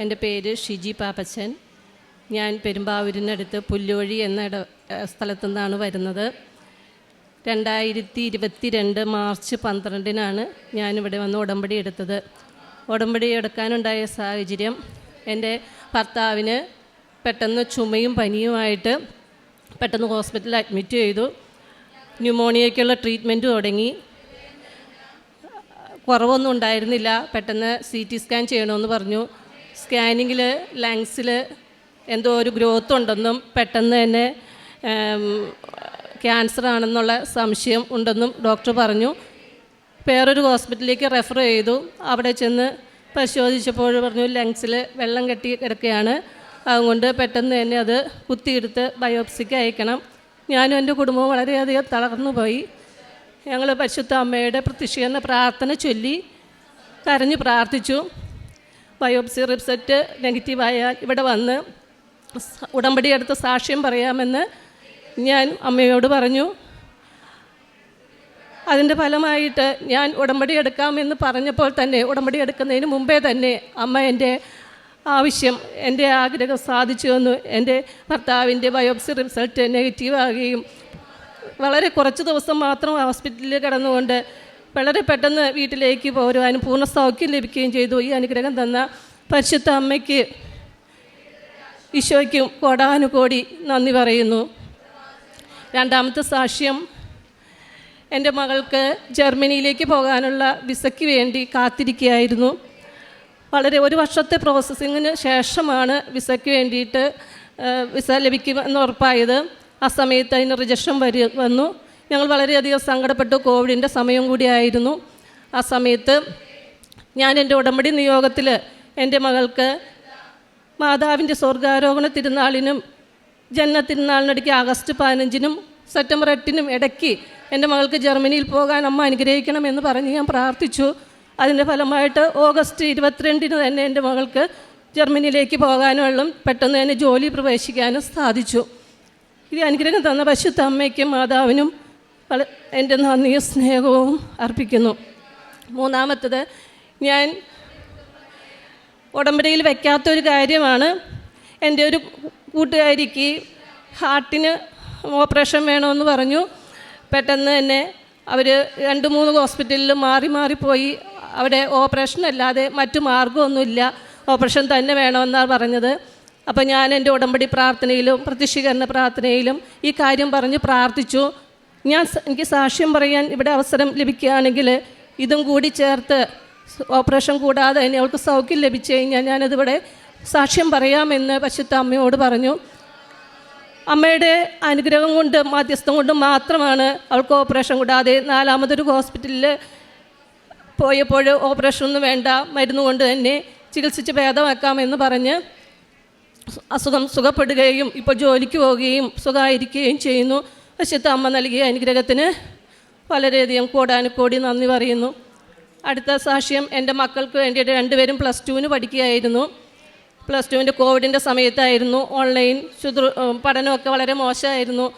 എന്റെ പേര് ഷിജി പാപ്പച്ചൻ. ഞാൻ പെരുമ്പാവൂരിനടുത്ത് പുല്ലുവഴി എന്ന സ്ഥലത്തു നിന്നാണ് വരുന്നത്. രണ്ടായിരത്തി ഇരുപത്തി രണ്ട് മാർച്ച് പന്ത്രണ്ടിനാണ് ഞാനിവിടെ വന്ന് ഉടമ്പടി എടുത്തത്. ഉടമ്പടി എടുക്കാനുണ്ടായ സാഹചര്യം എന്റെ ഭർത്താവിന് പെട്ടെന്ന് ചുമയും പനിയുമായിട്ട് പെട്ടെന്ന് ഹോസ്പിറ്റലിൽ അഡ്മിറ്റ് ചെയ്തു. ന്യൂമോണിയയ്ക്കുള്ള ട്രീറ്റ്മെന്റ് തുടങ്ങി. കുറവൊന്നും ഉണ്ടായിരുന്നില്ല. പെട്ടെന്ന് സി ടി സ്കാൻ ചെയ്യണമെന്ന് പറഞ്ഞു. സ്കാനിങ്ങിൽ ലങ്സിൽ എന്തോ ഒരു ഗ്രോത്ത് ഉണ്ടെന്നും പെട്ടെന്ന് തന്നെ ക്യാൻസർ ആണെന്നുള്ള സംശയം ഉണ്ടെന്നും ഡോക്ടർ പറഞ്ഞു. വേറൊരു ഹോസ്പിറ്റലിലേക്ക് റെഫർ ചെയ്തു. അവിടെ ചെന്ന് പരിശോധിച്ചപ്പോൾ പറഞ്ഞു ലങ്സിൽ വെള്ളം കെട്ടി കിടക്കുകയാണ്. അതുകൊണ്ട് പെട്ടെന്ന് തന്നെ അത് കുത്തിയെടുത്ത് ബയോപ്സിക്ക് അയക്കണം. ഞാനും എന്റെ കുടുംബവും വളരെയധികം തളർന്നു പോയി. ഞങ്ങൾ പരിശുദ്ധ അമ്മയുടെ പ്രത്യക്ഷീകരണ പ്രാർത്ഥന ചൊല്ലി കരഞ്ഞു പ്രാർത്ഥിച്ചു. ബയോപ്സി റിസൾട്ട് നെഗറ്റീവായാൽ ഇവിടെ വന്ന് ഉടമ്പടി എടുത്ത് സാക്ഷ്യം പറയാമെന്ന് ഞാൻ അമ്മയോട് പറഞ്ഞു. അതിന്റെ ഫലമായിട്ട് ഞാൻ ഉടമ്പടി എടുക്കാമെന്ന് പറഞ്ഞപ്പോൾ തന്നെ ഉടമ്പടി എടുക്കുന്നതിന് മുമ്പേ തന്നെ അമ്മ എന്റെ ആവശ്യം എന്റെ ആഗ്രഹം സാധിച്ചു വന്നു എന്റെ ഭർത്താവിന്റെ ബയോപ്സി റിസൾട്ട് നെഗറ്റീവ് ആകുകയും വളരെ കുറച്ച് ദിവസം മാത്രം ഹോസ്പിറ്റലിൽ കിടന്നുകൊണ്ട് വളരെ പെട്ടെന്ന് വീട്ടിലേക്ക് പോരുവാനും പൂർണ സൗഖ്യം ലഭിക്കുകയും ചെയ്തു. ഈ അനുഗ്രഹം തന്ന പരിശുദ്ധ അമ്മയ്ക്ക് ഈശോയ്ക്കും കോടാനുകോടി നന്ദി പറയുന്നു. രണ്ടാമത്തെ സാക്ഷ്യം എന്റെ മകൾക്ക് ജർമ്മനിയിലേക്ക് പോകാനുള്ള വിസയ്ക്ക് വേണ്ടി കാത്തിരിക്കുകയായിരുന്നു. വളരെ ഒരു വർഷത്തെ പ്രോസസ്സിങ്ങിന് ശേഷമാണ് വിസയ്ക്ക് വേണ്ടിയിട്ട് വിസ ലഭിക്കുമെന്ന് ഉറപ്പായത്. ആ സമയത്ത് അതിന് റിജക്ഷൻ വരി വന്നു. ഞങ്ങൾ വളരെയധികം സങ്കടപ്പെട്ടു. കോവിഡിന്റെ സമയം കൂടിയായിരുന്നു ആ സമയത്ത് ഞാൻ എന്റെ ഉടമ്പടി നിയോഗത്തിൽ എന്റെ മകൾക്ക് മാതാവിന്റെ സ്വർഗാരോഹണ തിരുനാളിനും ജന്മ തിരുനാളിനിടയ്ക്ക് ആഗസ്റ്റ് പതിനഞ്ചിനും സെപ്റ്റംബർ എട്ടിനും ഇടയ്ക്ക് എന്റെ മകൾക്ക് ജർമ്മനിയിൽ പോകാൻ അമ്മ അനുഗ്രഹിക്കണമെന്ന് പറഞ്ഞ് ഞാൻ പ്രാർത്ഥിച്ചു. അതിന്റെ ഫലമായിട്ട് ഓഗസ്റ്റ് ഇരുപത്തിരണ്ടിന് തന്നെ എന്റെ മകൾക്ക് ജർമ്മനിയിലേക്ക് പോകാനുള്ള പെട്ടെന്ന് തന്നെ ജോലി പ്രവേശിക്കാനും സാധിച്ചു. ഇത് അനുഗ്രഹം തന്ന പശുത്ത അമ്മയ്ക്കും മാതാവിനും എന്റെ നന്ദിയും സ്നേഹവും അർപ്പിക്കുന്നു. മൂന്നാമത്തത് ഞാൻ ഉടമ്പടിയിൽ വെക്കാത്തൊരു കാര്യമാണ്. എന്റെ ഒരു കൂട്ടുകാരിക്ക് ഹാർട്ടിന് ഓപ്പറേഷൻ വേണമെന്ന് പറഞ്ഞു. പെട്ടെന്ന് തന്നെ അവർ രണ്ട് മൂന്ന് ഹോസ്പിറ്റലിൽ മാറി മാറിപ്പോയി അവിടെ ഓപ്പറേഷൻ അല്ലാതെ മറ്റു മാർഗമൊന്നുമില്ല. ഓപ്പറേഷൻ തന്നെ വേണമെന്നാണ് പറഞ്ഞത്. അപ്പോൾ ഞാൻ എന്റെ ഉടമ്പടി പ്രാർത്ഥനയിലും പ്രതിഷ്ഠീകരണ പ്രാർത്ഥനയിലും ഈ കാര്യം പറഞ്ഞ് പ്രാർത്ഥിച്ചു. ഞാൻ എനിക്ക് സാക്ഷ്യം പറയാൻ ഇവിടെ അവസരം ലഭിക്കുകയാണെങ്കിൽ ഇതും കൂടി ചേർത്ത് ഓപ്പറേഷൻ കൂടാതെ തന്നെ അവൾക്ക് സൗഖ്യം ലഭിച്ചു കഴിഞ്ഞാൽ ഞാനതിവിടെ സാക്ഷ്യം പറയാമെന്ന് പശുത്ത അമ്മയോട് പറഞ്ഞു. അമ്മയുടെ അനുഗ്രഹം കൊണ്ട് മാധ്യസ്ഥം കൊണ്ട് മാത്രമാണ് അവൾക്ക് ഓപ്പറേഷൻ കൂടാതെ നാലാമതൊരു ഹോസ്പിറ്റലിൽ പോയപ്പോൾ ഓപ്പറേഷൻ ഒന്നും വേണ്ട മരുന്ന് കൊണ്ട് തന്നെ ചികിത്സിച്ച് ഭേദമാക്കാമെന്ന് പറഞ്ഞ് അസുഖം സുഖപ്പെടുകയും ഇപ്പോൾ ജോലിക്ക് പോവുകയും സുഖമായിരിക്കുകയും ചെയ്യുന്നു. പശുത്ത അമ്മ നൽകിയ അനുഗ്രഹത്തിന് വളരെയധികം കോടാനുകോടി നന്ദി പറയുന്നു. അടുത്ത സാക്ഷ്യം എന്റെ മക്കൾക്ക് വേണ്ടിയിട്ട് രണ്ടുപേരും പ്ലസ് ടുവിന് പഠിക്കുകയായിരുന്നു. പ്ലസ് ടുവിന്റെ കോവിഡിന്റെ സമയത്തായിരുന്നു ഓൺലൈൻ ശുദ്ര പഠനമൊക്കെ വളരെ മോശമായിരുന്നു.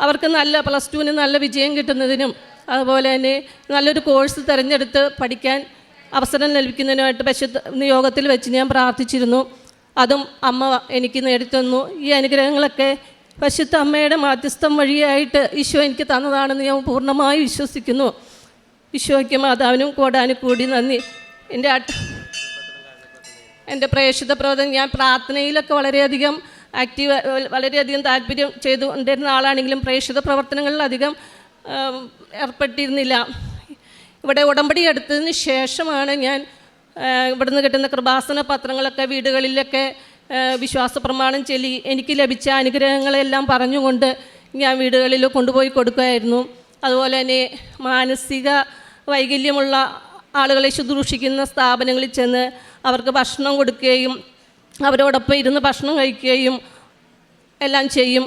അവർക്ക് നല്ല പ്ലസ് ടുവിന് നല്ല വിജയം കിട്ടുന്നതിനും അതുപോലെ തന്നെ നല്ലൊരു കോഴ്സ് തിരഞ്ഞെടുത്ത് പഠിക്കാൻ അവസരം ലഭിക്കുന്നതിനുമായിട്ട് പശു നിയോഗത്തിൽ വെച്ച് ഞാൻ പ്രാർത്ഥിച്ചിരുന്നു. അതും അമ്മ എനിക്ക് നേടിത്തന്നു. ഈ അനുഗ്രഹങ്ങളൊക്കെ പശുത്ത അമ്മയുടെ മാധ്യസ്ഥം വഴിയായിട്ട് ഈശോ എനിക്ക് തന്നതാണെന്ന് ഞാൻ പൂർണമായി വിശ്വസിക്കുന്നു. ഈശോയ്ക്ക് മാതാവിനും കോടാനും കൂടി നന്ദി. എന്റെ എന്റെ പ്രേക്ഷിത പ്രവർത്തനം ഞാൻ പ്രാർത്ഥനയിലൊക്കെ വളരെയധികം ആക്റ്റീവ് വളരെയധികം താല്പര്യം ചെയ്തുകൊണ്ടിരുന്ന ആളാണെങ്കിലും പ്രേക്ഷിത പ്രവർത്തനങ്ങളിൽ അധികം ഏർപ്പെട്ടിരുന്നില്ല. ഇവിടെ ഉടമ്പടി എടുത്തതിന് ശേഷമാണ് ഞാൻ ഇവിടുന്ന് കിട്ടുന്ന കൃപാസന പത്രങ്ങളൊക്കെ വീടുകളിലൊക്കെ വിശ്വാസ പ്രമാണം ചൊല്ലി എനിക്ക് ലഭിച്ച അനുഗ്രഹങ്ങളെല്ലാം പറഞ്ഞുകൊണ്ട് ഞാൻ വീടുകളിൽ കൊണ്ടുപോയി കൊടുക്കുമായിരുന്നു അതുപോലെ തന്നെ മാനസിക വൈകല്യമുള്ള ആളുകളെ ശുദ്രൂഷിക്കുന്ന സ്ഥാപനങ്ങളിൽ ചെന്ന് അവർക്ക് ഭക്ഷണം കൊടുക്കുകയും അവരോടൊപ്പം ഇരുന്ന് ഭക്ഷണം കഴിക്കുകയും എല്ലാം ചെയ്യും.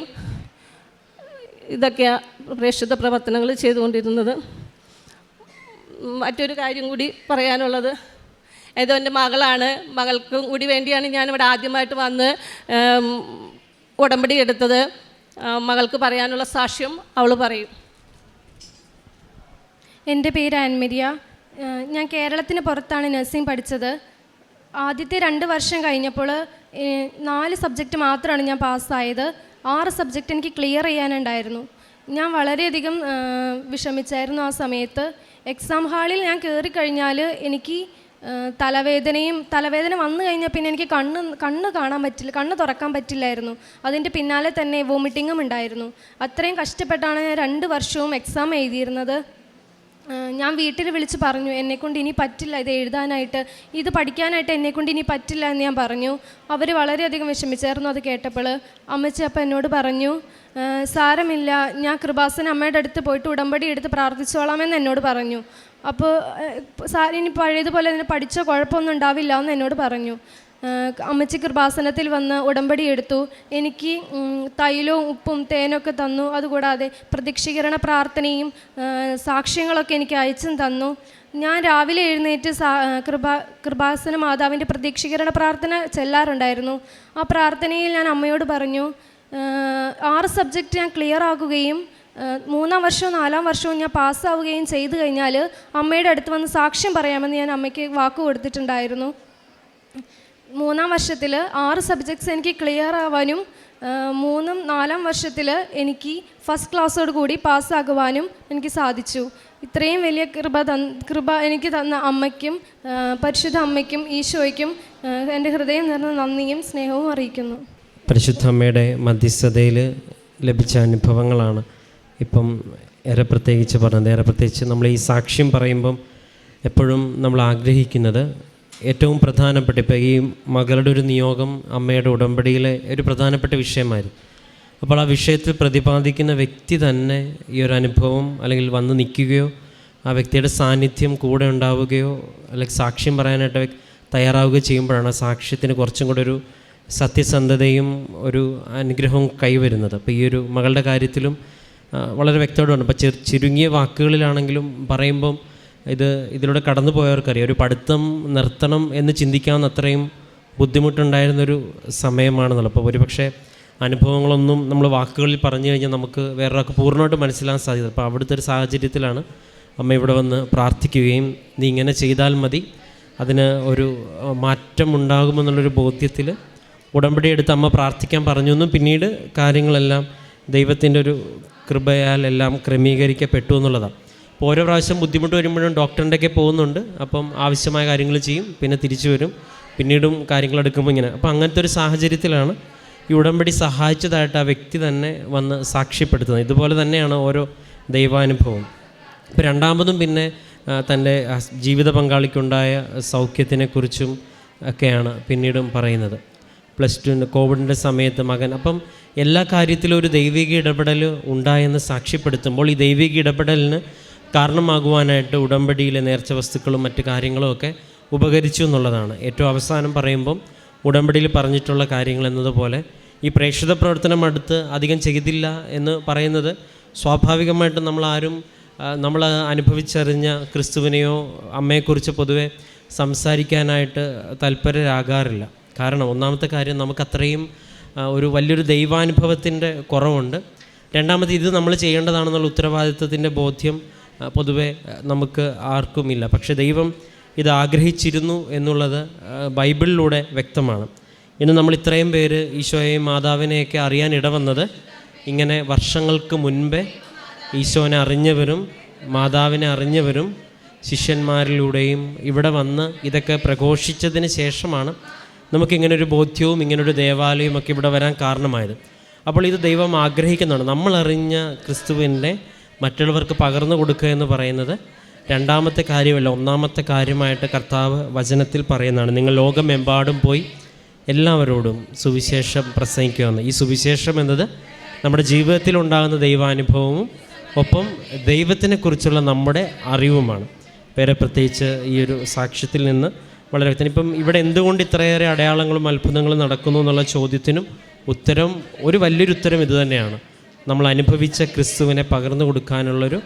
ഇതൊക്കെ പ്രേക്ഷിത പ്രവർത്തനങ്ങൾ ചെയ്തുകൊണ്ടിരുന്നത്. മറ്റൊരു കാര്യം കൂടി പറയാനുള്ളത്. ഏതോ എന്റെ മകളാണ്. മകൾക്കും കൂടി വേണ്ടിയാണ് ഞാനിവിടെ ആദ്യമായിട്ട് വന്ന് ഉടമ്പടി എടുത്തത്. മകൾക്ക് പറയാനുള്ള സാക്ഷ്യം അവൾ പറയും. എന്റെ പേര് ആൻമരിയ. ഞാൻ കേരളത്തിന് പുറത്താണ് നഴ്സിംഗ് പഠിച്ചത്. ആദ്യത്തെ രണ്ട് വർഷം കഴിഞ്ഞപ്പോൾ നാല് സബ്ജക്റ്റ് മാത്രമാണ് ഞാൻ പാസ്സായത്. ആറ് സബ്ജക്റ്റ് എനിക്ക് ക്ലിയർ ചെയ്യാനുണ്ടായിരുന്നു. ഞാൻ വളരെയധികം വിഷമിച്ചായിരുന്നു ആ സമയത്ത്. എക്സാം ഹാളിൽ ഞാൻ കയറി കഴിഞ്ഞാൽ എനിക്ക് തലവേദനയും തലവേദന വന്നു കഴിഞ്ഞാൽ പിന്നെ എനിക്ക് കണ്ണ് കണ്ണ് കാണാൻ പറ്റില്ല കണ്ണ് തുറക്കാൻ പറ്റില്ലായിരുന്നു. അതിന്റെ പിന്നാലെ തന്നെ വോമിറ്റിങ്ങും ഉണ്ടായിരുന്നു. അത്രയും കഷ്ടപ്പെട്ടാണ് ഞാൻ രണ്ട് വർഷവും എക്സാം എഴുതിയിരുന്നത്. ഞാൻ വീട്ടിൽ വിളിച്ച് പറഞ്ഞു എന്നെക്കൊണ്ട് ഇനി പറ്റില്ല ഇത് എഴുതാനായിട്ട്. ഇത് പഠിക്കാനായിട്ട് എന്നെക്കൊണ്ട് ഇനി പറ്റില്ല എന്ന് ഞാൻ പറഞ്ഞു. അവർ വളരെയധികം വിഷമിച്ചായിരുന്നു അത് കേട്ടപ്പോൾ. അമ്മച്ചി അപ്പം എന്നോട് പറഞ്ഞു സാരമില്ല ഞാൻ കൃപാസന അമ്മയുടെ അടുത്ത് പോയിട്ട് ഉടമ്പടി എടുത്ത് പ്രാർത്ഥിച്ചോളാമെന്ന് എന്നോട് പറഞ്ഞു. അപ്പോൾ ഇനി പഴയതുപോലെ തന്നെ പഠിച്ച കുഴപ്പമൊന്നും ഉണ്ടാവില്ല എന്ന് എന്നോട് പറഞ്ഞു. അമ്മച്ചി കൃപാസനത്തിൽ വന്ന് ഉടമ്പടി എടുത്തു. എനിക്ക് തൈലവും ഉപ്പും തേനൊക്കെ തന്നു. അതുകൂടാതെ പ്രതീക്ഷീകരണ പ്രാർത്ഥനയും സാക്ഷ്യങ്ങളൊക്കെ എനിക്ക് അയച്ചും തന്നു. ഞാൻ രാവിലെ എഴുന്നേറ്റ് സാ കൃപാ കൃപാസന മാതാവിന്റെ പ്രതീക്ഷീകരണ പ്രാർത്ഥന ചെല്ലാറുണ്ടായിരുന്നു. ആ പ്രാർത്ഥനയിൽ ഞാൻ അമ്മയോട് പറഞ്ഞു ആറ് സബ്ജക്റ്റ് ഞാൻ ക്ലിയർ ആകുകയും ഏഹ് മൂന്നാം വർഷവും നാലാം വർഷവും ഞാൻ പാസ്സാവുകയും ചെയ്തു കഴിഞ്ഞാൽ അമ്മയുടെ അടുത്ത് വന്ന് സാക്ഷ്യം പറയാമെന്ന് ഞാൻ അമ്മയ്ക്ക് വാക്ക് കൊടുത്തിട്ടുണ്ടായിരുന്നു. മൂന്നാം വർഷത്തിൽ ആറ് സബ്ജക്ട്സ് എനിക്ക് ക്ലിയർ ആവാനും മൂന്നും നാലാം വർഷത്തിൽ എനിക്ക് ഫസ്റ്റ് ക്ലാസ്സോട് കൂടി പാസ്സാകുവാനും എനിക്ക് സാധിച്ചു. ഇത്രയും വലിയ കൃപ തന്ന് കൃപ എനിക്ക് തന്ന അമ്മയ്ക്കും പരിശുദ്ധ അമ്മയ്ക്കും ഈശോയ്ക്കും എന്റെ ഹൃദയം നിറഞ്ഞ നന്ദിയും സ്നേഹവും അറിയിക്കുന്നു. പരിശുദ്ധ അമ്മയുടെ മധ്യസ്ഥതയിൽ ലഭിച്ച അനുഭവങ്ങളാണ്. ഇപ്പം ഏറെ പ്രത്യേകിച്ച് പറഞ്ഞത് ഏറെ പ്രത്യേകിച്ച് നമ്മൾ ഈ സാക്ഷ്യം പറയുമ്പം എപ്പോഴും നമ്മൾ ആഗ്രഹിക്കുന്നത് ഏറ്റവും പ്രധാനപ്പെട്ട ഇപ്പോൾ ഈ മകളുടെ ഒരു നിയോഗം അമ്മയുടെ ഉടമ്പടിയിലെ ഒരു പ്രധാനപ്പെട്ട വിഷയമായിരുന്നു. അപ്പോൾ ആ വിഷയത്തിൽ പ്രതിപാദിക്കുന്ന വ്യക്തി തന്നെ ഈ ഒരു അനുഭവം അല്ലെങ്കിൽ വന്ന് നിൽക്കുകയോ ആ വ്യക്തിയുടെ സാന്നിധ്യം കൂടെ ഉണ്ടാവുകയോ അല്ലെങ്കിൽ സാക്ഷ്യം പറയാനായിട്ട് തയ്യാറാവുക തയ്യാറാവുകയോ ചെയ്യുമ്പോഴാണ് ആ സാക്ഷ്യത്തിന് കുറച്ചും കൂടെ ഒരു സത്യസന്ധതയും ഒരു അനുഗ്രഹവും കൈവരുന്നത്. അപ്പോൾ ഈ ഒരു മകളുടെ കാര്യത്തിലും വളരെ വ്യക്തമായിട്ടുണ്ട് അപ്പോൾ ചെറു ചുരുങ്ങിയ വാക്കുകളിലാണെങ്കിലും പറയുമ്പം ഇത് ഇതിലൂടെ കടന്നു പോയവർക്കറിയാം ഒരു പഠിത്തം നിർത്തണം എന്ന് ചിന്തിക്കാവുന്ന അത്രയും ബുദ്ധിമുട്ടുണ്ടായിരുന്നൊരു സമയമാണെന്നുള്ളത്. അപ്പോൾ ഒരുപക്ഷെ അനുഭവങ്ങളൊന്നും നമ്മൾ വാക്കുകളിൽ പറഞ്ഞു കഴിഞ്ഞാൽ നമുക്ക് വേറൊരാൾക്ക് പൂർണമായിട്ട് മനസ്സിലാക്കാൻ സാധ്യത. അപ്പോൾ അവിടുത്തെ ഒരു സാഹചര്യത്തിലാണ് അമ്മ ഇവിടെ വന്ന് പ്രാർത്ഥിക്കുകയും നീ ഇങ്ങനെ ചെയ്താൽ മതി. അതിന് ഒരു മാറ്റം ഉണ്ടാകുമെന്നുള്ളൊരു ബോധ്യത്തിൽ ഉടമ്പടി എടുത്ത് അമ്മ പ്രാർത്ഥിക്കാൻ പറഞ്ഞു എന്നും പിന്നീട് കാര്യങ്ങളെല്ലാം ദൈവത്തിന്റെ ഒരു കൃപയാൽ എല്ലാം ക്രമീകരിക്കപ്പെട്ടു എന്നുള്ളതാണ്. അപ്പോൾ ഓരോ പ്രാവശ്യം ബുദ്ധിമുട്ട് വരുമ്പോഴും ഡോക്ടറിന്റെയൊക്കെ പോകുന്നുണ്ട്. അപ്പം ആവശ്യമായ കാര്യങ്ങൾ ചെയ്യും പിന്നെ തിരിച്ചു വരും. പിന്നീടും കാര്യങ്ങൾ എടുക്കുമ്പോൾ ഇങ്ങനെ. അപ്പോൾ അങ്ങനത്തെ ഒരു സാഹചര്യത്തിലാണ് ഈ ഉടമ്പടി സഹായിച്ചതായിട്ട് ആ വ്യക്തി തന്നെ വന്ന് സാക്ഷ്യപ്പെടുത്തുന്നത്. ഇതുപോലെ തന്നെയാണ് ഓരോ ദൈവാനുഭവം. ഇപ്പോൾ രണ്ടാമതും പിന്നെ തന്റെ ജീവിത പങ്കാളിക്കുണ്ടായ സൗഖ്യത്തിനെക്കുറിച്ചും ഒക്കെയാണ് പിന്നീടും പറയുന്നത്. പ്ലസ് ടു കോവിഡിന്റെ സമയത്ത് മകൻ. അപ്പം എല്ലാ കാര്യത്തിലും ഒരു ദൈവിക ഇടപെടൽ ഉണ്ടായെന്ന് സാക്ഷ്യപ്പെടുത്തുമ്പോൾ ഈ ദൈവിക ഇടപെടലിന് കാരണമാകുവാനായിട്ട് ഉടമ്പടിയിലെ നേർച്ച വസ്തുക്കളും മറ്റു കാര്യങ്ങളും ഒക്കെ ഉപകരിച്ചു എന്നുള്ളതാണ്. ഏറ്റവും അവസാനം പറയുമ്പം ഉടമ്പടിയിൽ പറഞ്ഞിട്ടുള്ള കാര്യങ്ങൾ എന്നതുപോലെ ഈ പ്രേക്ഷിത പ്രവർത്തനം അടുത്ത് അധികം ചെയ്തില്ല എന്ന് പറയുന്നത് സ്വാഭാവികമായിട്ടും നമ്മളാരും നമ്മൾ അനുഭവിച്ചറിഞ്ഞ ക്രിസ്തുവിനെയോ അമ്മയെക്കുറിച്ച് പൊതുവെ സംസാരിക്കാനായിട്ട് തൽപരരാകാറില്ല കാരണം ഒന്നാമത്തെ കാര്യം നമുക്കത്രയും ഒരു വലിയൊരു ദൈവാനുഭവത്തിന്റെ കുറവുണ്ട്. രണ്ടാമത് ഇത് നമ്മൾ ചെയ്യേണ്ടതാണെന്നുള്ള ഉത്തരവാദിത്വത്തിന്റെ ബോധ്യം പൊതുവെ നമുക്ക് ആർക്കുമില്ല. പക്ഷേ ദൈവം ഇത് ആഗ്രഹിച്ചിരുന്നു എന്നുള്ളത് ബൈബിളിലൂടെ വ്യക്തമാണ്. ഇന്ന് നമ്മൾ ഇത്രയും പേര് ഈശോയെയും മാതാവിനെയൊക്കെ അറിയാൻ ഇടവന്നത്. ഇങ്ങനെ വർഷങ്ങൾക്ക് മുൻപേ ഈശോനെ അറിഞ്ഞവരും മാതാവിനെ അറിഞ്ഞവരും ശിഷ്യന്മാരിലൂടെയും ഇവിടെ വന്ന് ഇതൊക്കെ പ്രഘോഷിച്ചതിന് ശേഷമാണ് നമുക്കിങ്ങനെ ഒരു ബോധ്യവും ഇങ്ങനൊരു ദേവാലയവും ഒക്കെ ഇവിടെ വരാൻ കാരണമായത്. അപ്പോൾ ഇത് ദൈവം ആഗ്രഹിക്കുന്നതാണ്. നമ്മളറിഞ്ഞ ക്രിസ്തുവിന്റെ മറ്റുള്ളവർക്ക് പകർന്നു കൊടുക്കുക എന്ന് പറയുന്നത് രണ്ടാമത്തെ കാര്യമല്ല ഒന്നാമത്തെ കാര്യമായിട്ട് കർത്താവ് വചനത്തിൽ പറയുന്നതാണ്. നിങ്ങൾ ലോകമെമ്പാടും പോയി എല്ലാവരോടും സുവിശേഷം പ്രസംഗിക്കുകയെന്ന് ഈ സുവിശേഷം എന്നത് നമ്മുടെ ജീവിതത്തിൽ ഉണ്ടാകുന്ന ദൈവാനുഭവവും ഒപ്പം ദൈവത്തിനെക്കുറിച്ചുള്ള നമ്മുടെ അറിവുമാണ്. വേറെ പ്രത്യേകിച്ച് ഈ ഒരു സാക്ഷ്യത്തിൽ നിന്ന് വളരെ വ്യക്തം. ഇപ്പം ഇവിടെ എന്തുകൊണ്ട് ഇത്രയേറെ അടയാളങ്ങളും അത്ഭുതങ്ങളും നടക്കുന്നു എന്നുള്ള ചോദ്യത്തിനും ഉത്തരം ഒരു വലിയൊരു ഉത്തരം ഇത് തന്നെയാണ്. നമ്മൾ അനുഭവിച്ച ക്രിസ്തുവിനെ പകർന്നു കൊടുക്കാനുള്ളൊരു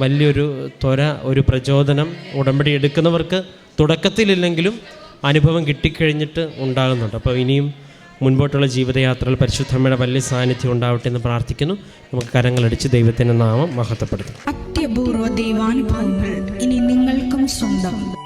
വലിയൊരു ത്വര ഒരു പ്രചോദനം ഉടമ്പടി എടുക്കുന്നവർക്ക് തുടക്കത്തിലില്ലെങ്കിലും അനുഭവം കിട്ടിക്കഴിഞ്ഞിട്ട് ഉണ്ടാകുന്നുണ്ട്. അപ്പോൾ ഇനിയും മുൻപോട്ടുള്ള ജീവിതയാത്രയിൽ പരിശുദ്ധമ്മയുടെ വലിയ സാന്നിധ്യം ഉണ്ടാവട്ടെ എന്ന് പ്രാർത്ഥിക്കുന്നു. നമുക്ക് കരങ്ങളടിച്ച് ദൈവത്തിന്റെ നാമം മഹത്വപ്പെടുത്തും. അത്യപൂർവ ദൈവാനുഭവങ്ങൾ ഇനി നിങ്ങൾക്കും സ്വന്തം.